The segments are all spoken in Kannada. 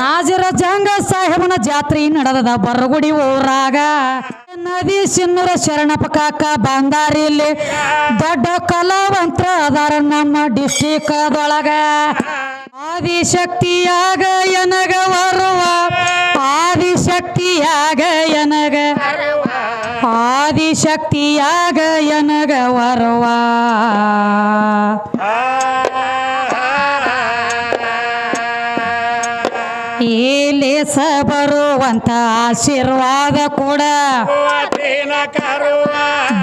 ನಾಜರ ಜಂಗ ಸಾಹೇಬನ ಜಾತ್ರೆ ನಡೆದದ ಬರಗುಡಿ ಊರಾಗ. ನದಿ ಸಿನ್ನೂರ ಶರಣಪ್ಪ ಕಾಕ ಬಂದಾರಿಲ್ಲಿ ದೊಡ್ಡ ಕಲಾವಂತರ ಅದಾರ ನಮ್ಮ ಡಿಸ್ಟಿಕ್ದೊಳಗ. ಆದಿಶಕ್ತಿಯಾಗ ಎನಗ ಬರುವ, ಆದಿಶಕ್ತಿಯಾಗ ಎನಗ ಆದಿಶಕ್ತಿಯಾಗ ಎನಗ ವರುವ ಏಲೇಸ ಬರುವಂತ ಆಶೀರ್ವಾದ ಕೂಡ.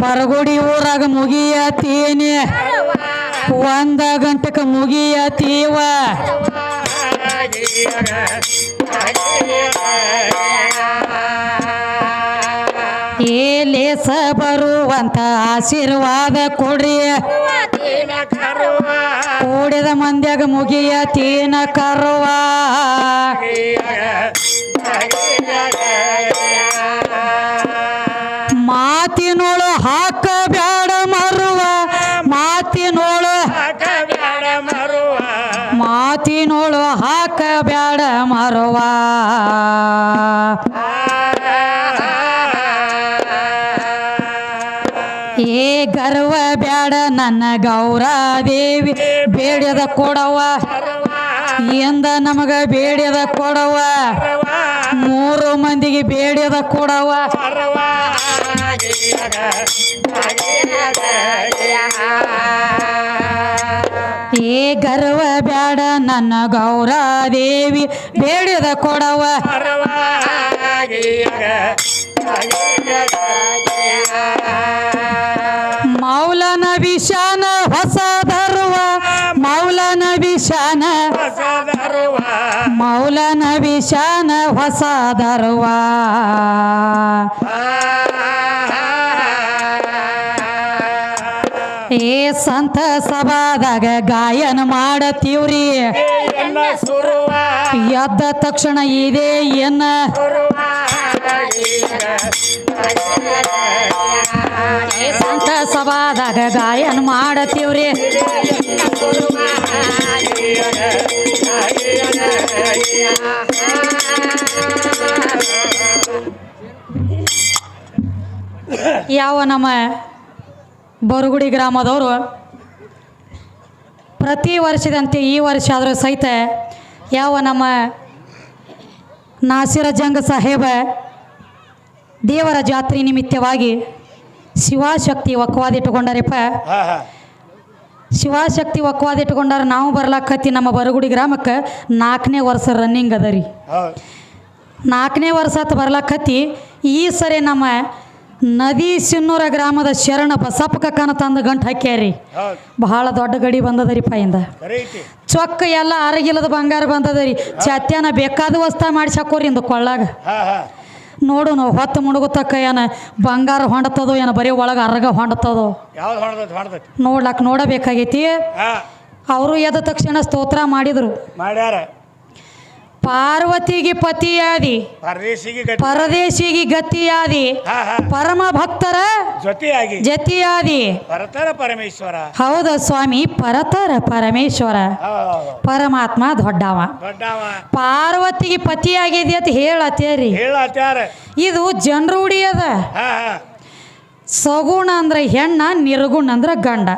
ಬರಗುಡಿ ಊರಾಗ ಮುಗಿಯತೀನಿ. ಒಂದ ಗಂಟೆಗೆ ಮುಗಿಯತೀವ. ಏಲೇಸ ಬರುವಂತ ಆಶೀರ್ವಾದ ಕೊಡ್ರಿ. ಕೂಡಿದ ಮಂದ್ಯಾಗ ಮುಗಿಯತೀನ ಕರುವ. ಮಾತಿನೋಳು ಹಾಕ ಬ್ಯಾಡ ಮರುವ. ಮಾತಿನೋಳು ಮಾತಿನೋಳು ಹಾಕ ಬ್ಯಾಡ ಮರುವ. ಗರ್ವ ಬ್ಯಾಡ ನನ್ನ ಗೌರಾದೇವಿ. ಬೇಡ್ಯದ ಕೊಡವ ಎಂದ ನಮಗ ಬೇಡ್ಯದ ಕೊಡವ ಮೂರು ಮಂದಿಗೆ ಬೇಡ್ಯದ ಕೊಡವ ಏ ಗರ್ವ ಬ್ಯಾಡ ನನ್ನ ಗೌರಾದೇವಿ. ಬೇಡ್ಯದ ಕೊಡವ ಏ ಸಂತ ಸಭಾದಾಗ ಗಾಯನ ಮಾಡತೀವ್ರಿ. ಎದ್ದ ತಕ್ಷಣ ಇದೇ ಏ ಸಂತ ಸಭಾದಾಗ ಗಾಯನ ಮಾಡತೀವ್ರಿ. ಯಾವ ನಮ್ಮ ಬರುಗುಡಿ ಗ್ರಾಮದವರು ಪ್ರತಿ ವರ್ಷದಂತೆ ಈ ವರ್ಷ ಆದರೂ ಸಹಿತ ಯಾವ ನಮ್ಮ ನಾಸಿರ ಜಂಗ ಸಾಹೇಬ ದೇವರ ಜಾತ್ರೆ ನಿಮಿತ್ತವಾಗಿ ಶಿವಶಕ್ತಿ ಒಕ್ಕವಾದಿಟ್ಟುಕೊಂಡಾರಪ್ಪ ಶಿವಶಕ್ತಿ ಒಕ್ಕವಾದಿಟ್ಟುಕೊಂಡಾರ ನಾವು ಬರ್ಲಾಕತ್ತಿ ನಮ್ಮ ಬರಗುಡಿ ಗ್ರಾಮಕ್ಕೆ ನಾಲ್ಕನೇ ವರ್ಷ ರನ್ನಿಂಗ್ ಅದ ರೀ. ನಾಲ್ಕನೇ ವರ್ಷ ಬರ್ಲಾಕತ್ತಿ ಈ ಸರಿ ನಮ್ಮ ನದಿ ಸಿನ್ನೂರ ಗ್ರಾಮದ ಶರಣ ಬಸಪ್ಪ ಕಕ್ಕನ ತಂದು ಗಂಟು ಹಾಕ್ಯಾರಿ. ಬಹಳ ದೊಡ್ಡ ಗಡಿ ಬಂದದರಿ ಪಾಯಿಂದ ಚೊಕ್ಕ ಎಲ್ಲ ಅರಗಿಲ್ಲದ ಬಂಗಾರ ಬಂದದರಿ. ಚತ್ಯಾನ ಬೇಕಾದ ವಸ್ತ ಮಾಡಿಸಿ ಹಾಕೋರಿ ಇಂದು ಕೊಳ್ಳಾಗ. ನೋಡು ನಾವು ಹೊತ್ತು ಮುಣಗುತ್ತಕ್ಕ ಏನ ಬಂಗಾರ ಹೊಂಡತದೋ ಏನ ಬರೀ ಒಳಗೆ ಅರಗ ಹೊಂಡತದೋ ನೋಡ್ಲಕ್ಕ ನೋಡಬೇಕಾಗೈತಿ. ಅವರು ಎದ್ದ ತಕ್ಷಣ ಸ್ತೋತ್ರ ಮಾಡಿದರು. ಮಾಡ್ಯಾರ. ಪಾರ್ವತಿಗೆ ಪತಿಯಾದಿ. ಪರದೇಶಿಗೆ ಗತಿ. ಪರದೇಶಿಗೆ ಗತಿಯಾದಿ. ಹಾ ಹಾ. ಪರಮ ಭಕ್ತರ ಜೊತೆಯಾಗಿ. ಜತಿಯಾದಿ. ಪರತರ ಪರಮೇಶ್ವರ. ಹೌದ ಸ್ವಾಮಿ ಪರತರ ಪರಮೇಶ್ವರ. ಹೌದು. ಪರಮಾತ್ಮ ದೊಡ್ಡವ. ದೊಡ್ಡವ. ಪಾರ್ವತಿಗೆ ಪತಿಯಾಗಿದೆ ಅಂತ ಹೇಳತ್ತೇರಿ ಹೇಳತ್ತಾರ ಇದು ಜನರು ಹಾ ಹಾ. ಸಗುಣ ಅಂದ್ರೆ ಹೆಣ್ಣ ನಿರ್ಗುಣ ಅಂದ್ರೆ ಗಂಡ.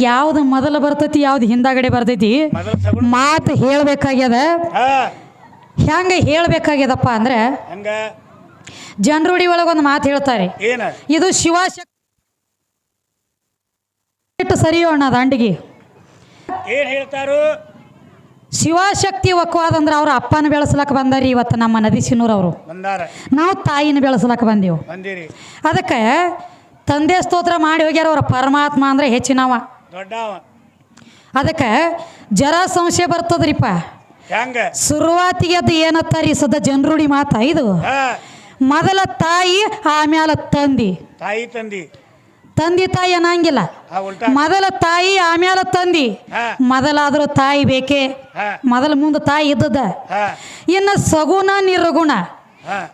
ಯಾವ್ದು ಮೊದಲು ಬರ್ತೈತಿ ಯಾವ್ದು ಹಿಂದಾಗಡೆ ಬರ್ತೈತಿ? ಮಾತು ಹೇಳ್ಬೇಕಾಗ್ಯದ? ಹೆಂಗ ಹೇಳ್ಬೇಕಾಗ್ಯದಪ್ಪ ಅಂದ್ರೆ ಜನರುಡಿ ಒಳಗೆ ಒಳಗೊಂದು ಮಾತು ಹೇಳ್ತಾರೆ. ಇದು ಶಿವಶಕ್ತಿ. ಸರಿಯೋಣ ದಂಡಿಗೆ ಏನ್ ಹೇಳ್ತಾರು? ಶಿವಶಕ್ತಿ ಒಕ್ಕವಾದಂದ್ರೆ ಅವ್ರ ಅಪ್ಪನ ಬೆಳೆಸಲಕ್ಕ ಬಂದಾರಿ ಇವತ್ತು ನಮ್ಮ ನದಿ ಸಿನ್ನೂರ್ ಅವರು. ನಾವು ತಾಯಿನ ಬೆಳೆಸಲಕ್ಕ ಬಂದೆವು. ಅದಕ್ಕೆ ತಂದೆ ಸ್ತೋತ್ರ ಮಾಡಿ ಹೋಗ್ಯಾರ ಅವ್ರ ಪರಮಾತ್ಮ ಅಂದ್ರೆ ಹೆಚ್ಚಿನವ. ಅದಕ್ಕೆ ಜರ ಸಂಶಯ ಬರ್ತದ್ರಿಪ್ಪ. ಶುರುವಾತಿಗೆ ಅದು ಏನತ್ತಾರಿ ಸದ ಜನರುಡಿ ಮಾತಾ ಇದು ಮೊದಲ ತಾಯಿ ಆಮೇಲೆ ತಂದಿ. ತಾಯಿ ತಂದಿ. ತಂದಿ ತಾಯಿ ಅನ್ನಂಗಿಲ್ಲ. ಮೊದಲ ತಾಯಿ ಆಮೇಲೆ ತಂದಿ. ಮೊದಲಾದ್ರೂ ತಾಯಿ ಬೇಕೇ? ಮೊದಲ ಮುಂದೆ ತಾಯಿ ಇದ್ದದ. ಇನ್ನು ಸಗುಣ ನಿರ್ಗುಣ.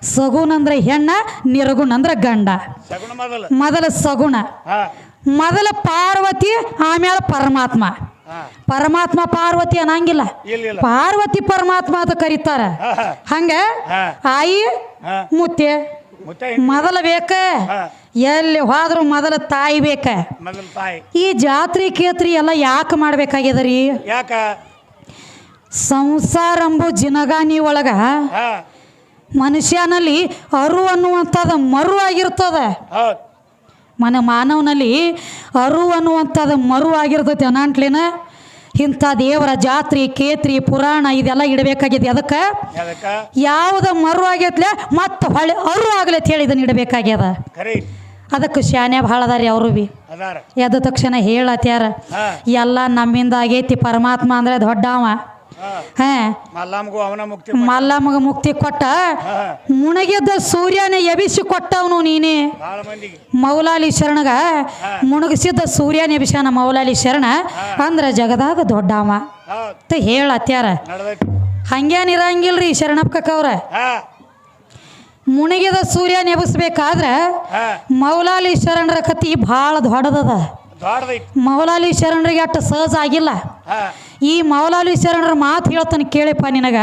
ಸಗುಣ ಅಂದ್ರೆ ಹೆಣ್ಣ ನಿರ್ಗುಣ ಅಂದ್ರೆ ಗಂಡ. ಮೊದಲು. ಸಗುಣ. ಮೊದಲ ಪಾರ್ವತಿ ಆಮೇಲೆ ಪರಮಾತ್ಮ. ಪರಮಾತ್ಮ ಪಾರ್ವತಿ ಅನ್ನಂಗಿಲ್ಲ. ಪಾರ್ವತಿ ಪರಮಾತ್ಮ ಅಂತ ಕರೀತಾರ. ಹಂಗ ಆಯಿ ಮುತ್ತೆ. ಮೊದಲ ಬೇಕ? ಎಲ್ಲಿ ಹೋದ್ರು ಮೊದಲ ತಾಯಿ ಬೇಕ. ಮೊದಲು ತಾಯಿ. ಈ ಜಾತ್ರೆ ಕೇತ್ರಿ ಎಲ್ಲ ಯಾಕೆ ಮಾಡ್ಬೇಕಾಗ್ಯದ ರೀ ಯಾಕ? ಸಂಸಾರ ಅಂಬು ಜಿನಗಾನಿ ಒಳಗ ಹಾ. ಮನುಷ್ಯನಲ್ಲಿ ಅರು ಅನ್ನುವಂಥದ್ದು ಮರು ಆಗಿರ್ತದ. ಹೌದು. ಮನ ಮಾನವನಲ್ಲಿ ಅರು ಅನ್ನುವಂಥದ್ದು ಮರು ಆಗಿರ್ತೈತಿ ಅನಾಂಟ್ಲಿನ. ಇಂಥ ದೇವರ ಜಾತ್ರೆ ಕೇತ್ರಿ ಪುರಾಣ ಇದೆಲ್ಲ ಇಡಬೇಕಾಗಿದೆ ಅದಕ್ಕೆ ಅದಕ್ಕ ಯಾವ್ದು ಮರು ಆಗೈತ್ಲೆ ಮತ್ತೆ ಹೊಳೆ ಅರು ಆಗ್ಲಿ ಅಂತ ಹೇಳಿ ಇದನ್ನ ಇಡಬೇಕಾಗ್ಯದ. ಖರೆ ಅದಕ್ಕೆ ಶಾನ್ಯ ಭಾಳ ಅದಾರ ರೀ ಅವರು ಬಿ. ಎದ್ದ ತಕ್ಷಣ ಹೇಳತ್ಯಾರ ಎಲ್ಲ ನಮ್ಮಿಂದ ಆಗೈತಿ ಪರಮಾತ್ಮ ಅಂದ್ರೆ ದೊಡ್ಡವ. ಮಲ್ಲಮ್ಮಗೂ ಮುಕ್ತಿ ಕೊಟ್ಟ. ಮುಣಗಿದ್ದ ಸೂರ್ಯನ ಎಬಿಸಿ ಕೊಟ್ಟವನು ನೀನೇ. ಮೌಲಾಲಿ ಶರಣಗ ಮುಣಗಿಸಿದ್ದ ಸೂರ್ಯನ ಎಬಿಸಾನ ಮೌಲಾಲಿ ಶರಣ. ಅಂದ್ರ ಜಗದಾಗ ದೊಡ್ಡವ. ಹೇಳತ್ಯಾರ. ಹಂಗೇನಿರಂಗಿಲ್ರಿ ಶರಣಪ್ಪ ಹಾ. ಮುಣಗಿದ ಸೂರ್ಯ ನೆಬಸ್ಬೇಕಾದ್ರೆ ಮೌಲಾಲಿ ಶರಣರ ಕತಿ ಭಾಳ ದೊಡ್ಡದದ. ಮೌಲಾಲಿ ಶರಣರಿಗೆ ಅಷ್ಟು ಸಹಜ ಆಗಿಲ್ಲ. ಈ ಮೌಲಾಲಿ ಶರಣರ ಮಾತು ಹೇಳ್ತಾನೆ ಕೇಳಿಪ್ಪ ನಿನಗ.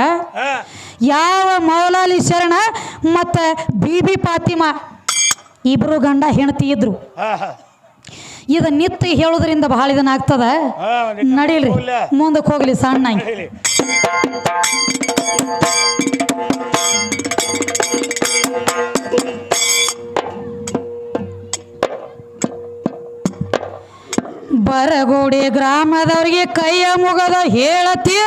ಯಾವ ಮೌಲಾಲಿ ಶರಣ ಮತ್ತು ಬೀಬಿ ಪಾತಿಮಾ ಇಬ್ರು ಗಂಡ ಹೆಂಡತಿ ಇದ್ರು. ಇದ ನಿತ್ಯ ಹೇಳೋದ್ರಿಂದ ಬಹಳ ಇದನ್ನ ಆಗ್ತದ. ಹಾ ನಡೀಲ್ರಿ ಮುಂದಕ್ಕೆ ಹೋಗ್ಲಿ. ಸಣ್ಣ ಹೇಳಿ ಬರಗೋಡಿ ಗ್ರಾಮದವ್ರಿಗೆ ಕೈಯ ಮುಗದ ಹೇಳತಿ.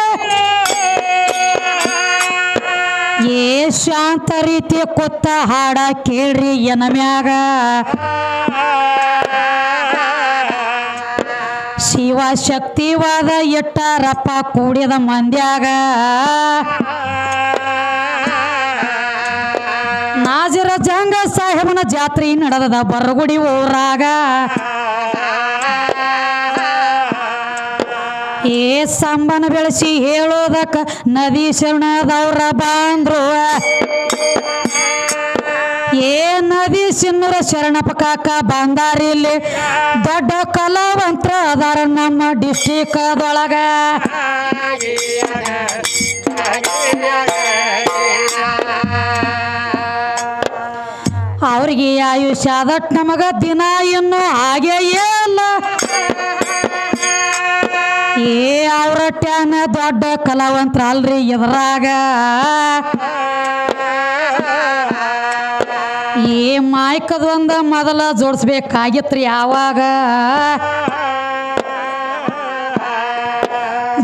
ಏ ಶಾಂತ ರೀತಿ ಕೊತ್ತ ಹಾಡ ಕೇಳ್ರಿ ಎನ ಮ್ಯಾಗ. ಶಿವ ಶಕ್ತಿವಾದ ಎಟ್ಟಾರಪ್ಪ ಕೂಡಿದ ಮಂದ್ಯಾಗ. ನಾಜರ ಜಂಗ ಸಾಹೇಬನ ಜಾತ್ರೆ ನಡೆದದ ಬರಗುಡಿ ಊರಾಗ. ಏ ಸಂಬನ ಬೆಳೆಸಿ ಹೇಳೋದಕ್ಕ ನದಿ ಶರಣದವ್ರ ಬಾಂದ್ರು. ಏ ನದಿ ಸಿನ್ನೂರ ಶರಣಪ್ಪ ಕಾಕ ಬಂದಾರಿಲ್ಲಿ ದೊಡ್ಡ ಕಲಾವಂತ್ರ ಅದಾರ ನಮ್ಮ ಡಿಸ್ಟಿಕ್ದೊಳಗ ಅವ್ರಿಗೆ ಆಯುಷ್ಯ ಅದಟ್ ನಮಗ ದಿನ ಇನ್ನು ಅವ್ರ ಟ್ಯಾನ ದೊಡ್ಡ ಕಲಾವಂತರ ಅಲ್ರಿ ಎದ್ರಾಗ ಈ ಮಾಯ್ಕದೊಂದ ಮೊದಲ ಜೋಡಿಸ್ಬೇಕಾಗಿತ್ರಿ ಯಾವಾಗ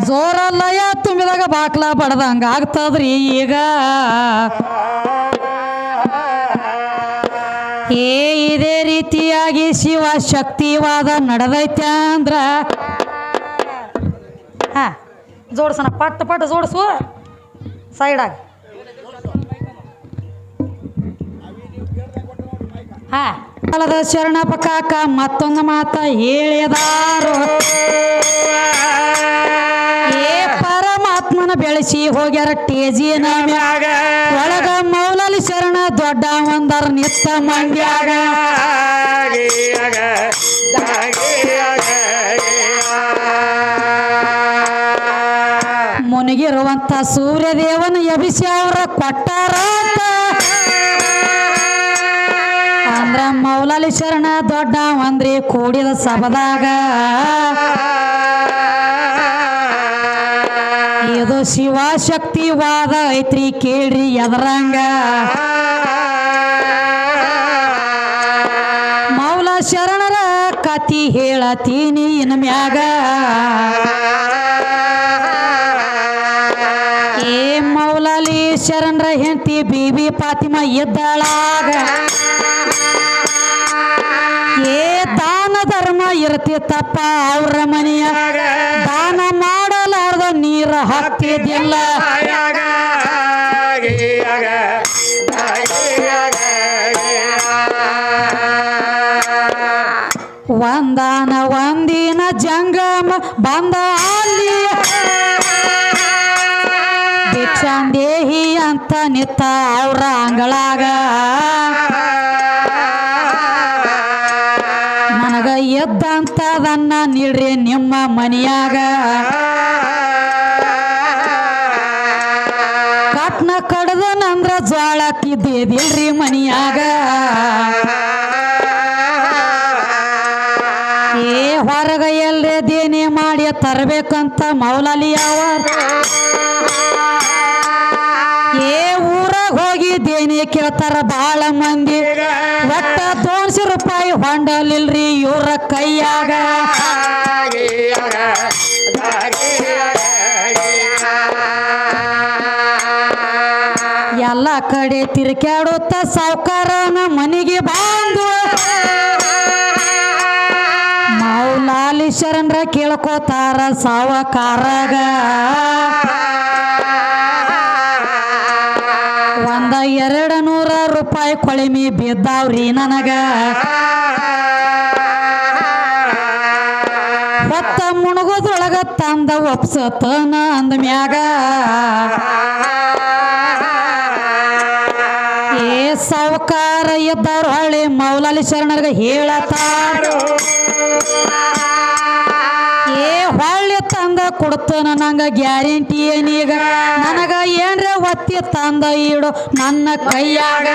ಜೋರ ಲಯ ತುಂಬಿದಾಗ ಬಾಕ್ಲ ಬಡ್ದಂಗ ಆಗ್ತದ್ರಿ ಈಗ. ಏ, ಇದೇ ರೀತಿಯಾಗಿ ಶಿವ ಶಕ್ತಿವಾದ ನಡೆದೈತೆ ಅಂದ್ರ ಹಾ, ಜೋಡ್ಸೋಣ. ಪಟ್ ಪಟ್ ಜೋಡಿಸು. ಸೈಡಾಗ. ಹಾ. ಕಾಲದ ಶರಣಪ್ಪ ಕಾಕ ಮತ್ತೊಂದು ಮಾತ ಹೇಳಿದಾರು. ಏ ಪರಮಾತ್ಮನ ಬೆಳೆಸಿ ಹೋಗ್ಯಾರ ಟೇಜಿ ಮ್ಯಾಗ. ಒಳಗ ಮೌಲಲಿ ಶರಣ ದೊಡ್ಡ ಒಂದರ ನಿತ್ತ ಮಂಡ್ಯಾಗ. ಮುನಿಗಿರುವಂತ ಸೂರ್ಯದೇವನ ಎಬಿಸಿ ಅವ್ರ ಕೊಟ್ಟಾರ ಅಂದ್ರ ಮೌಲಾಲಿ ಶರಣ ದೊಡ್ಡ ಒಂದ್ರಿ ಕೂಡಿದ ಸಭದಾಗ. ಇದು ಶಿವಶಕ್ತಿವಾದ ಐತ್ರಿ ಕೇಳ್ರಿ ಎದರಂಗ. ಮೌಲ ಶರಣರ ಕತಿ ಹೇಳತೀನಿ ಇನ್ ಫಾತಿಮ ಇದ್ದಾಳಾಗ ಏ ದಾನ ಧರ್ಮ ತಪ್ಪ ಅವ್ರ ಮನೆಯಾಗ ದಾನ ಮಾಡಲಾರ್ದ ನೀರ ಹಾಕ್ತಿದ್ದಿಲ್ಲ ಒಂದಾನ ಒಂದಿನ ಜಂಗಮ ಬಂದ ನಿತ್ತ ಅವ್ರ ಅಂಗಳಾಗ. ನನಗ ಎದ್ದಂತದನ್ನ ನೀಡ್ರಿ ನಿಮ್ಮ ಮನೆಯಾಗ. ಕಟ್ನ ಕಡ್ದನಂದ್ರ ಮನಿಯಾಗ. ಏ ಹೊರಗ ಎಲ್ಲೇ ದೇನೆ ಮಾಡಿ ತರಬೇಕಂತ ಮೌಲಾಲಿ ಯಾವ ಮಂದಿ ಒಟ್ಟ ತೋರಿಸಿ ರೂಪಾಯಿ ಹೊಂಡಲಿಲ್ರಿ ಇವ್ರ ಕೈಯಾಗ. ಎಲ್ಲ ಕಡೆ ತಿರ್ಕ್ಯಾಡುತ್ತ ಸಾವುಕಾರನ ಮನೆಗೆ ಬಂದು. ನಾವು ಶರಣರ ಕೇಳ್ಕೋತಾರ ಸಾವಕಾರಾಗ. ಒಂದ ಎರಡು ನೂರ ರೂಪಾಯಿ ಕೊಳಿಮಿ ಬಿದ್ದಾವ್ರಿ ನನಗ. ಹೊತ್ತ ಮುಣಗೋದ್ರೊಳಗ ತಂದ ಒಪ್ಸತನ ಅಂದ ಮ್ಯಾಗ. ಏ ಸಾವುಕಾರ ಇದ್ದವ್ರು ಹಳ್ಳಿ ಮೌಲಾಲಿ ಶರಣರ್ಗ ಹೇಳತಾರ. ಕೊಡ್ತಾನ ನಂಗ ಗ್ಯಾರಂಟಿ ಏನೀಗ ನನಗ ಏನ್ರ ಒತ್ತಿ ತಂದ ಇಡು, ನನ್ನ ಕೈಯಾಗ.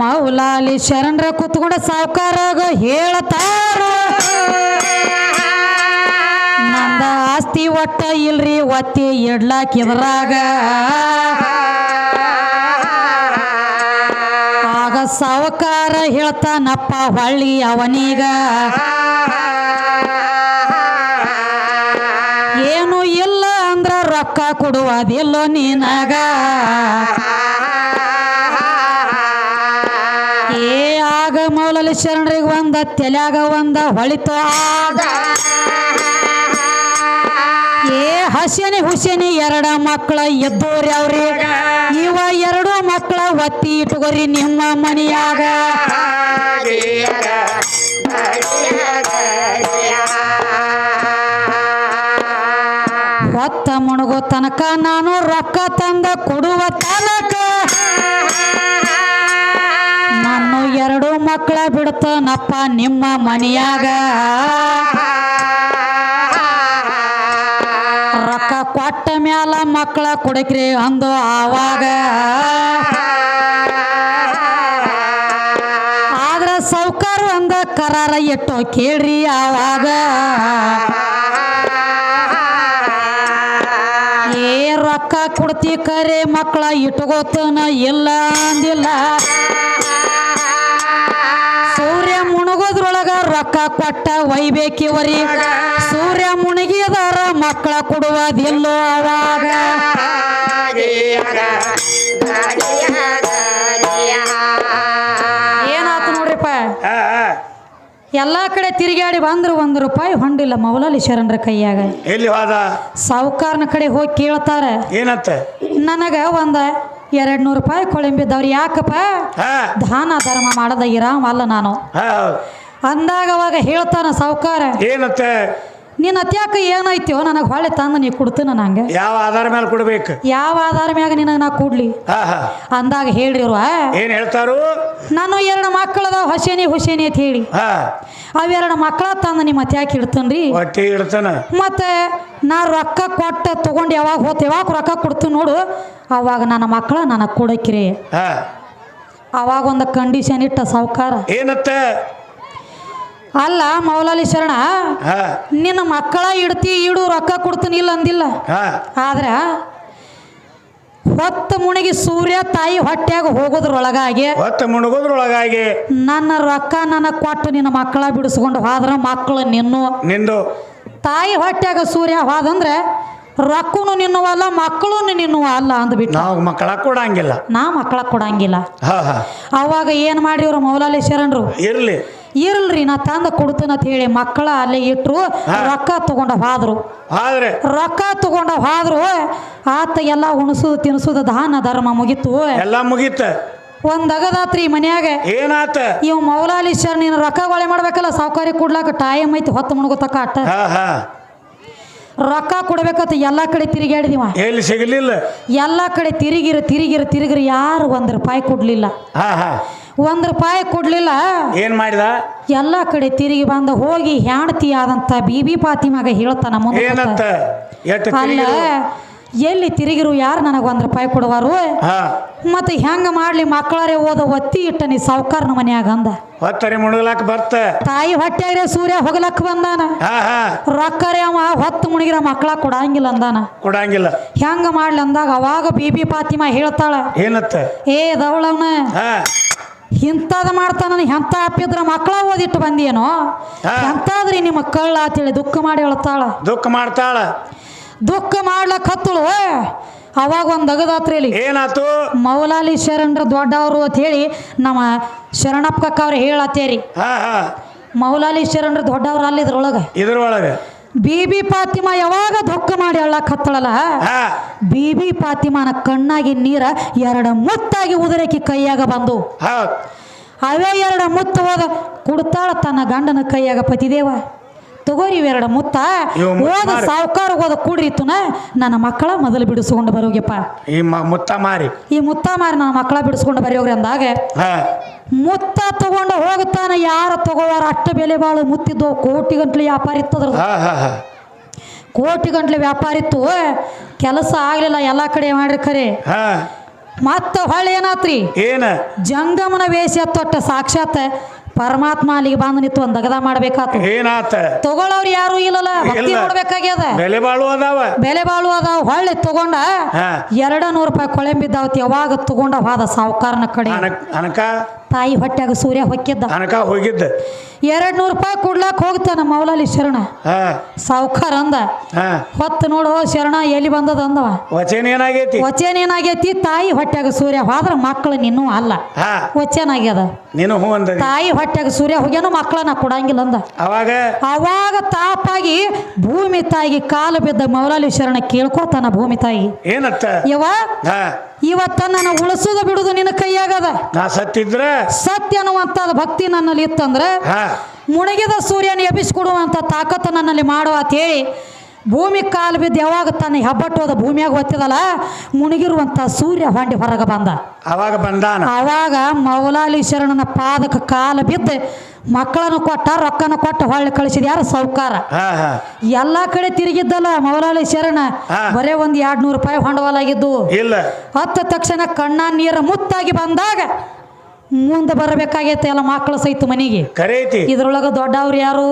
ಮೌಲಾಲಿ ಶರಣರ ಕುತ್ಕೊಂಡ ಸಾವುಕಾರಾಗ ಹೇಳತಾರ. ನಂದ ಆಸ್ತಿ ಒಟ್ಟ ಇಲ್ರಿ, ಒತ್ತಿ ಇಡ್ಲಾಕ್ ಇದ್ರಾಗ. ಸಾವುಕಾರ ಹೇಳ್ತಾನಪ್ಪ ಹೊಳ್ಳಿ ಅವನೀಗ. ಏನು ಇಲ್ಲ ಅಂದ್ರ ರೊಕ್ಕ ಕೊಡುವುದಿಲ್ಲೋ ನೀನಾಗ. ಏ ಆಗ ಮೌಲಲಿ ಶರಣರಿಗೆ ಒಂದ, ತೆಲ್ಯಾಗ ಒಂದ ಹೊಳಿತು ಹಸನಿ ಹುಸೇನಿ ಎರಡ ಮಕ್ಕಳ ಎದ್ದೋರಿ ಅವ್ರಿ ಇವ ಎರಡು ಮಕ್ಕಳ ಒತ್ತಿ ಇಟ್ಕೋರಿ ನಿಮ್ಮ ಮನೆಯಾಗ. ಹೊತ್ತ ಮುಣಗೋ ತನಕ ನಾನು ರೊಕ್ಕ ತಂದ ಕೊಡುವ ತನಕ. ನಾನು ಎರಡು ಮಕ್ಕಳ ಬಿಡ್ತನಪ್ಪ ನಿಮ್ಮ ಮನೆಯಾಗ. ಮಕ್ಕಳ ಕೊಡಕ್ರಿ ಅಂದು ಆವಾಗ. ಆದ್ರ ಸೌಕಾರ ಅಂದ ಕರಾರ ಇಟ್ಟು ಕೇಳ್ರಿ ಆವಾಗ. ಏ ರೊಕ್ಕ ಕೊಡ್ತಿ ಕರೆ ಮಕ್ಕಳ ಇಟ್ಕೋತನ ಇಲ್ಲ ಅಂದಿಲ್ಲ. ಮುಣಗೋದ್ರೊಳಗ ರೊಕ್ಕ ಕೊಟ್ಟ ಒಯ್ಬೇಕಿವರಿ ಸೂರ್ಯ ಮುಣಗಿದಾರ ಮಕ್ಕಳ ಕೊಡುವುದಿಲ್ಲೋ ಅವಾಗ ಏನಾತು ನೋಡ್ರಿಪ್ಪ? ಎಲ್ಲ ಕಡೆ ತಿರುಗಾಡಿ ಬಂದ್ರು ಒಂದು ರೂಪಾಯಿ ಹೊಂಡಿಲ್ಲ ಮೌಲಾಲಿ ಶರಣರ ಕೈಯಾಗ. ಎಲ್ಲಿ ಹೋದ? ಸಾವುಕಾರನ ಕಡೆ ಹೋಗಿ ಕೇಳ್ತಾರ. ಏನಂತ? ನನಗ ಒಂದ ಎರಡ್ ನೂರು ರೂಪಾಯಿ ಕೊಳಂಬಿದ್ದವ್ರು ಯಾಕಪ್ಪ? ದಾನ ಧರ್ಮ ಮಾಡದ ಇರಾಮ ಅಲ್ಲ ನಾನು. ಅಂದಾಗ ಅವಾಗ ಹೇಳ್ತಾನ ಸಾವುಕಾರ ಏನತ್ತೆ? ನಿನ್ನ ಅತ್ಯಾಕ ಏನಾಯ್ತೋ ನನಗೆ ಹೊಳೆ ತಂದು ನೀ ಕೊಡ್ತೀನ ನಂಗೆ. ಯಾವ ಆಧಾರ ಮೇಲೆ ಕೊಡ್ಬೇಕು? ಯಾವ ಆಧಾರ ಮ್ಯಾಗ ನಿನಗೆ ನಾ ಕೊಡ್ಲಿ? ಅಂದಾಗ ಹೇಳ್ರಿ ಅವ್ರು ಏನ್ ಹೇಳ್ತಾರು? ನಾನು ಎರಡು ಮಕ್ಕಳದ ಹೊಸೇನಿ ಹುಸೇನಿ ಅಂತ ಹೇಳಿ. ಅವೆರಡು ಮಕ್ಕಳ ತಂದು ನಿಮ್ಮ ಅತ್ಯಾಕ ಇಡ್ತೇನ್ರಿ. ಹೊಟ್ಟೆ ಇಡ್ತಾನ? ಮತ್ತೆ ನಾ ರೊಕ್ಕ ಕೊಟ್ಟ ತೊಗೊಂಡು ಯಾವಾಗ ಹೋತ್ ಯಾವಾಗ ರೊಕ್ಕ ಕೊಡ್ತೀನಿ ನೋಡು. ಅವಾಗ ನನ್ನ ಮಕ್ಕಳ ನನಗೆ ಕೊಡಕ್ರಿ ಅವಾಗ ಒಂದು ಕಂಡೀಷನ್ ಇಟ್ಟ ಸಾವುಕಾರ. ಏನತ್ತ? ಅಲ್ಲ ಮೌಲಾಲಿ ಶರಣ ಹಾ. ನಿನ್ನ ಮಕ್ಕಳ ಇಡ್ತಿ ಇಡು ರೊಕ್ಕ ಕೊಡ್ತೀನಿ ಇಲ್ಲ ಅಂದಿಲ್ಲ. ಹಾ. ಆದ್ರೆ ಹೊತ್ತು ಮುಣಿಗಿ ಸೂರ್ಯ ತಾಯಿ ಹೊಟ್ಯಾಗ ಹೋಗೋದ್ರೊಳಗಾಗಿ ಹೊತ್ತ ಮುಣಗೋದ್ರೊಳಗಾಗಿ ನನ್ನ ರೊಕ್ಕ ನನ್ನ ಕೊಟ್ಟು ನಿನ್ನ ಮಕ್ಕಳ ಬಿಡಿಸ್ಕೊಂಡು ಹೋದ್ರ ಮಕ್ಕಳು ನಿನ್ನು. ನಿಂದು. ತಾಯಿ ಹೊಟ್ಯಾಗ ಸೂರ್ಯ ಹೋದಂದ್ರೆ ರೊಕ್ಕನು ನಿನ್ನುವಲ್ಲ ಮಕ್ಕಳು ನಿನ್ನುವ ಅಲ್ಲ ಅಂದ್ಬಿಟ್ಟು ನಾವು ಮಕ್ಕಳ ಕೊಡಂಗಿಲ್ಲ. ನಾ ಮಕ್ಕಳ ಕೊಡಂಗಿಲ್ಲ. ಹಾ ಹಾ. ಅವಾಗ ಏನು ಮಾಡಿ ಇವ್ರು ಮೌಲಾಲಿ ಶರಣರು? ಇರ್ಲಿ. ಇರಲ್ರಿ ನಾ ತಂದ ಅಂತ ಹೇಳಿ ಮಕ್ಕಳ ಅಲ್ಲೇ ಇಟ್ಟರು. ರೊಕ್ಕ ತಗೊಂಡ ಹಾದ್ರು. ಆದ್ರೆ? ರೊಕ್ಕ ತಗೊಂಡ ಹೋದ್ರು ಆತ ಎಲ್ಲ ಉಣಸುದು ತಿನ್ಸುದು ದಾನ ಧರ್ಮ ಮುಗಿತು. ಎಲ್ಲ ಮುಗೀತ. ಒಂದ್ ಅಗದಾತ್ರಿ ಮನ್ಯಾಗ. ಏನಾತ? ಇವ್ ಮೌಲಾಲಿ ಶರ್ ನೀನು ರೊಕ್ಕ ಗೊಳೆ ಮಾಡ್ಬೇಕಲ್ಲ ಸಾವುಕಾರಿ ಕೊಡ್ಲಾಕ ಟೈಮ್ ಐತಿ ಹೊತ್ತು ಮುಣಗುತ್ತಕ ಅಟ್ಟ. ರೊಕ್ಕ ಕೊಡ್ಬೇಕಂತ ಎಲ್ಲ ಕಡೆ ತಿರುಗಾಡಿದಿವ ಎಲ್ಲಿ ಸಿಗಲಿಲ್ಲ? ಎಲ್ಲ ಕಡೆ ತಿರುಗಿರ ತಿರುಗಿರ ತಿರುಗಿರ ಯಾರು ಒಂದ್ ರೂಪಾಯಿ ಕೊಡ್ಲಿಲ್ಲ. ಒಂದು ರೂಪಾಯಿ ಕೊಡ್ಲಿಲ್ಲ. ಏನ್ ಮಾಡಿದ? ಎಲ್ಲ ಕಡೆ ತಿರುಗಿ ಬಂದ ಹೋಗಿ ಹೆಂಡತಿ ಆದಂತ ಬೀಬಿ ಪಾತಿಮಾಗ ಹೇಳ್ತಾನ ಮುಂದೆ ಏನಂತ? ಅಲ್ಲ? ಎಲ್ಲಿ ತಿರುಗಿರು ಯಾರು ನನಗೆ ಒಂದು ರೂಪಾಯಿ ಕೊಡುವಾರು? ಹಾ. ಮತ್ತೆ ಹೆಂಗ ಮಾಡ್ಲಿ ಮಕ್ಕಳರೇ ಓದ ಒತ್ತಿ ಇಟ್ಟ ನೀ ಸಾವುಕಾರನ ಮನ್ಯಾಗ ಅಂದ. ಹೊತ್ತರಿ ಬರ್ತ. ತಾಯಿ ಹೊಟ್ಟೆಯಾಗ್ರೆ ಸೂರ್ಯ ಹೋಗ್ಲಕ್ಕ ಬಂದಾನ. ಹಾ ಹಾ. ರೊಕ್ಕರೇ ಅವ ಹೊತ್ತು ಮುಣಗಿರ ಮಕ್ಕಳ ಕೊಡಂಗಿಲ್ಲ ಅಂದಾನ. ಕೊಡಂಗಿಲ್ಲ. ಹೆಂಗ ಮಾಡ್ಲಿ ಅಂದಾಗ ಅವಾಗ ಬೀಬಿ ಪಾತಿಮಾ ಹೇಳ್ತಾಳ. ಏನತ್ತ ಏ ದವಳವನ ಹಾ. ಇಂಥದ್ದು ಮಾಡ್ತಾನ ಎಂತ ಅಪ್ಪಿದ್ರ ಮಕ್ಕಳ ಓದಿಟ್ಟು ಬಂದೇನೋ. ಎಂತಾದ್ರಿ ನಿಮ್ಮ ಕಳ್ಳ ಅಂತೇಳಿ ದುಃಖ ಮಾಡಿ ಹೇಳ್ತಾಳ. ದುಃಖ ಮಾಡ್ತಾಳ. ದುಃಖ ಮಾಡ್ಲಕ್ ಹತ್ತಳು ಅವಾಗ ಒಂದು ಅಗದಾತ್ರಿ ಇಲ್ಲಿ ಏನಾತು? ಮೌಲಾಲಿ ಶರಣರ ದೊಡ್ಡವರು ಅಂತ ಹೇಳಿ ನಮ್ಮ ಶರಣಪ್ಪ ಕಕ್ಕ ಅವ್ರು ಹೇಳತ್ತೇರಿ ಮೌಲಾಲಿ ಶರಣರ ದೊಡ್ಡವ್ರು ಅಲ್ಲಿ ಇದ್ರೊಳಗೆ ಇದ್ರೊಳಗೆ. ಬೀಬಿ ಪಾತಿಮಾ ಯಾವಾಗ ದುಃಖ ಮಾಡಿ ಅಳ್ಳಕ್ ಹತ್ತಳಲ್ಲ? ಬೀಬಿ ಪಾತಿಮಾನ ಕಣ್ಣಾಗಿ ನೀರ ಎರಡು ಮುತ್ತಾಗಿ ಉದುರಕಿ ಕೈಯಾಗ ಬಂದು. ಅವೇ ಎರಡು ಮುತ್ತು ಹೋಗ ಕುಡ್ತಾಳ ತನ್ನ ಗಂಡನ ಕೈಯಾಗ ಪತಿದೇವ. ತಗೋರಿ ಇವೆರಡು ಮುತ್ತ. ಹೋದ. ಸಾವುಕಾರ ಹೋದ ಕುಡ್ರಿತುನ ನನ್ನ ಮಕ್ಕಳ ಮೊದಲು ಬಿಡಿಸ್ಕೊಂಡು ಬರೋಗ್ಯಪ್ಪ ಈ ಮುತ್ತ ಮಾರಿ. ಈ ಮುತ್ತ ಮಾರಿ ನನ್ನ ಮಕ್ಕಳ ಬಿಡಿಸ್ಕೊಂಡು ಬರೆಯೋಗ್ರಿ ಅಂದಾಗ. ಮುತ್ತ ತಗೊಂಡು ಹೋಗ್ತಾನ ಯಾರ ತಗೋವಾರ ಅಷ್ಟ ಬೆಲೆ ಬಾಳು ಮುತ್ತಿದ್ದು. ಕೋಟಿ ಗಂಟ್ಲೆ ವ್ಯಾಪಾರ ಇತ್ತದ್ರ ಕೋಟಿ ಗಂಟ್ಲೆ ವ್ಯಾಪಾರ ಇತ್ತು. ಕೆಲಸ ಆಗ್ಲಿಲ್ಲ ಎಲ್ಲಾ ಕಡೆ ಮಾಡ್ರಿ ಖರೆ. ಮತ್ತ ಹೊಳ್ಳಿ ಏನಾತ್ರಿ? ಏನ? ಜಂಗಮನ ವೇಷ ತೊಟ್ಟ ಸಾಕ್ಷಾತ್ ಪರಮಾತ್ಮ ಅಲ್ಲಿಗೆ ಬಂದು ನಿಂತು ಒಂದು ದಗದ ಮಾಡ್ಬೇಕಾತು. ಏನಾತ? ತಗೊಳ್ಳೋರು ಯಾರು ಇಲ್ಲಲ್ಲ ಭಕ್ತಿ. ನೋಡ್ಬೇಕಾಗ್ಯದ. ಬೆಲೆ ಬಾಳು ಅದಾವ. ಬೆಲೆ ಬಾಳು ಅದಾವ ಹೊಳ್ಳಿ ತಗೊಂಡ ಎರಡ ನೂರು ರೂಪಾಯಿ ಕೊಳೆಂಬಿದ್ದಾವತಿ ಯಾವಾಗ ತಗೊಂಡ ಹೋದ ಸಾವುಕಾರನ ಕಡೆ. ತಾಯಿ ಹೊಟ್ಟೆಗ ಸೂರ್ಯ ಹೊಕ್ಕಿದ್ದ. ಅನಕ ಹೋಗಿದ್ದ. ಎರಡ್ ನೂರು ರೂಪಾಯಿ ಕೊಡ್ಲಾಕ್ ಹೋಗ್ತಾನ ಮೌಲಾಲಿ ಶರಣ. ಸಾವುಕಾರ ಅಂದ. ಹೊತ್ತು ನೋಡು ಶರಣ ಎಲ್ಲಿ ಬಂದದ ಅಂದವ? ವಚನ ಏನಾಗೈತಿ? ವಚನ ಏನಾಗೈತಿ? ತಾಯಿ ಹೊಟ್ಟೆಗ ಸೂರ್ಯ ಹೋದ್ರ ಮಕ್ಕಳು ನಿನ್ನೂ ಅಲ್ಲ. ವಚನ ಆಗ್ಯದ. ನೀನು ಹೂ ಅಂದದಿ ತಾಯಿ ಹೊಟ್ಟೆಗ ಸೂರ್ಯ ಹೋಗ್ಯಾನ ಮಕ್ಕಳನ್ನ ಕೊಡಂಗಿಲ್ಲ ಅಂದ. ಅವಾಗ? ಅವಾಗ ತಾಪಾಗಿ ಭೂಮಿ ತಾಯಿಗೆ ಕಾಲು ಬಿದ್ದ ಮೌಲಾಲಿ ಶರಣ ಕೇಳ್ಕೋತಾನ ಭೂಮಿ ತಾಯಿ. ಏನತ್ತ ಯವ ಇವತ್ತ ನಾನು ಉಳಿಸೋದು ಬಿಡುದು ನಿನ್ನ ಕೈಯಾಗದ. ನಾ ಸತ್ತಿದ್ರೆ? ಸತ್ಯ ಅನ್ನುವಂಥದ್ದು ಭಕ್ತಿ ನನ್ನಲ್ಲಿ ಇತ್ತಂದ್ರೆ ಮುಣಗಿದ ಸೂರ್ಯನ ಎಬ್ಬಿಸ್ಕೊಡುವಂಥ ತಾಕತ್ತು ನನ್ನಲ್ಲಿ ಮಾಡುವ ಅಂತೇಳಿ ಭೂಮಿ ಕಾಲು ಬಿದ್ದು ಯಾವಾಗ ತನ್ನ ಹೆಬ್ಬಟ್ಟೋದ ಭೂಮಿಯಾಗ ಗೊತ್ತಿದಲ್ಲ ಮುಣಗಿರುವಂಥ ಸೂರ್ಯ ಹೊಂಡಿ ಹೊರಗೆ ಬಂದ. ಅವಾಗ ಬಂದಾನ? ಅವಾಗ ಮೌಲಾಲಿ ಶರಣನ ಪಾದಕ ಕಾಲು ಬಿದ್ದು ಮಕ್ಕಳನ್ನು ಕೊಟ್ಟ ರೊಕ್ಕನ ಕೊಟ್ಟ ಹೊಳ್ಳಿ ಕಳಿಸಿದ ಯಾರು? ಸೌಕಾರ. ಎಲ್ಲ ಕಡೆ ತಿರುಗಿದ್ದಲ್ಲ ಮೌಲಾಲಿ ಶರಣ. ಬರೇ ಒಂದು ಎರಡು ನೂರು ರೂಪಾಯಿ ಹೊಂಡವಾಲಾಗಿದ್ದು. ಇಲ್ಲ. ಹತ್ತ ತಕ್ಷಣ ಕಣ್ಣ ನೀರ ಮುತ್ತಾಗಿ ಬಂದಾಗ ಮುಂದೆ ಬರಬೇಕಾಗೈತೆ ಎಲ್ಲ ಮಕ್ಕಳು ಸಹಿತ ಮನೆಗೆ. ಇದ್ರೊಳಗೆ ದೊಡ್ಡವ್ರು ಯಾರು?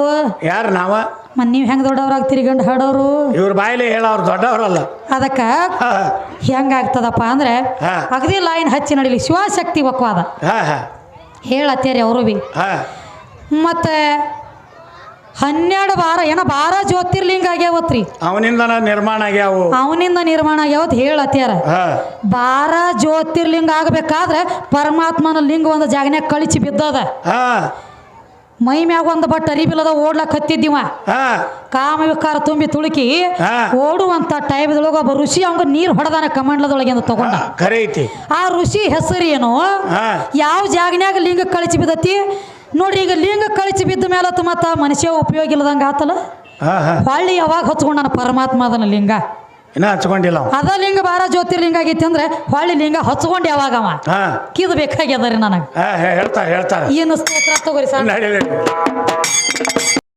ಯಾರು ನಾವ? ಮ ನೀವು ಹೆಂಗೆ ದೊಡ್ಡವ್ರಾಗ ತಿರ್ಗಂಡು ಹಾಡೋರು? ಇವ್ರ ಬಾಯಿಲೆ ಹೇಳೋರು ದೊಡ್ಡವರಲ್ಲ. ಅದಕ್ಕೆ ಹೆಂಗ ಆಗ್ತದಪ್ಪ ಅಂದ್ರೆ ಅಗದಿ ಲೈನ್ ಹಚ್ಚಿ ನಡೀಲಿ ಶಿವಶಕ್ತಿ ಬಕ್ವಾದ ಹೇಳತ್ತೇರಿ ಅವರು ಬಿ. ಮತ್ತೆ ಮತ್ತು ಹನ್ನೆರಡು ಬಾರ ಏನೋ ಬಾರ ಜ್ಯೋತಿರ್ಲಿಂಗ ಆಗ್ಯಾವತ್ರಿ. ಅವನಿಂದ ನಿರ್ಮಾಣ ಆಗ್ಯಾವ. ಅವನಿಂದ ನಿರ್ಮಾಣ ಆಗ್ಯಾವತ್ ಹೇಳತ್ಯಾರ ಬಾರ ಜ್ಯೋತಿರ್ಲಿಂಗ ಆಗಬೇಕಾದ್ರೆ ಪರಮಾತ್ಮನ ಲಿಂಗ ಒಂದು ಜಾಗನ್ಯಾಗ ಕಳಿಸಿ ಬಿದ್ದದ. ಮೈ ಮ್ಯಾಗ ಒಂದು ಬಟ್ ಅರಿಬಿಲ್ಲದ ಓಡ್ಲಕ್ ಹತ್ತಿದ್ದೀವ ಕಾಮ ವಿಕಾರ ತುಂಬಿ ತುಳುಕಿ. ಓಡುವಂತ ಟೈಮ್ದೊಳಗ ಒಬ್ಬ ಋಷಿ ಅವಂಗ ನೀರು ಹೊಡೆದಾನ ಕಮಂಡ್ಲದೊಳಗೆ ಅಂತ ತಗೊಂಡ. ಕರೆಯತಿ ಆ ಋಷಿ ಹೆಸರು ಏನು? ಯಾವ ಜಾಗನ್ಯಾಗ ಲಿಂಗ ಕಳಿಸಿ ಬಿದ್ದತಿ? ನೋಡ್ರಿ ಈಗ ಲಿಂಗ ಕಳಿಸಿ ಬಿದ್ದ ಮೇಲೆ ಮತ್ತ ಮನುಷ್ಯ ಉಪಯೋಗ ಇಲ್ಲದಂಗ ಆತಲ್ಲ? ಹೊಳ್ಳಿ ಯಾವಾಗ ಹಚ್ಕೊಂಡಾನ ಪರಮಾತ್ಮ ಅದನ್ನ ಲಿಂಗ? ಇನ್ನ ಹಚ್ಕೊಂಡಿಲ್ಲ ಅವ. ಅದ ಲಿಂಗ ಬಾರ ಜ್ಯೋತಿರ್ಲಿಂಗ ಆಗೈತಿ ಅಂದ್ರೆ ಹೊಳ್ಳಿ ಲಿಂಗ ಹಚ್ಕೊಂಡು ಯಾವಾಗ ಅವ? ಹಾ. ಕಿದು ಬೇಕಾಗ್ಯದ ರೀ ನನಗೆ. ಹಾ ಹೇ- ಹೇಳ್ತಾರ ಹೇಳ್ತಾರ ಏನು ಸ್ತೋತ್ರ ತಗೋರಿ ಸರ್.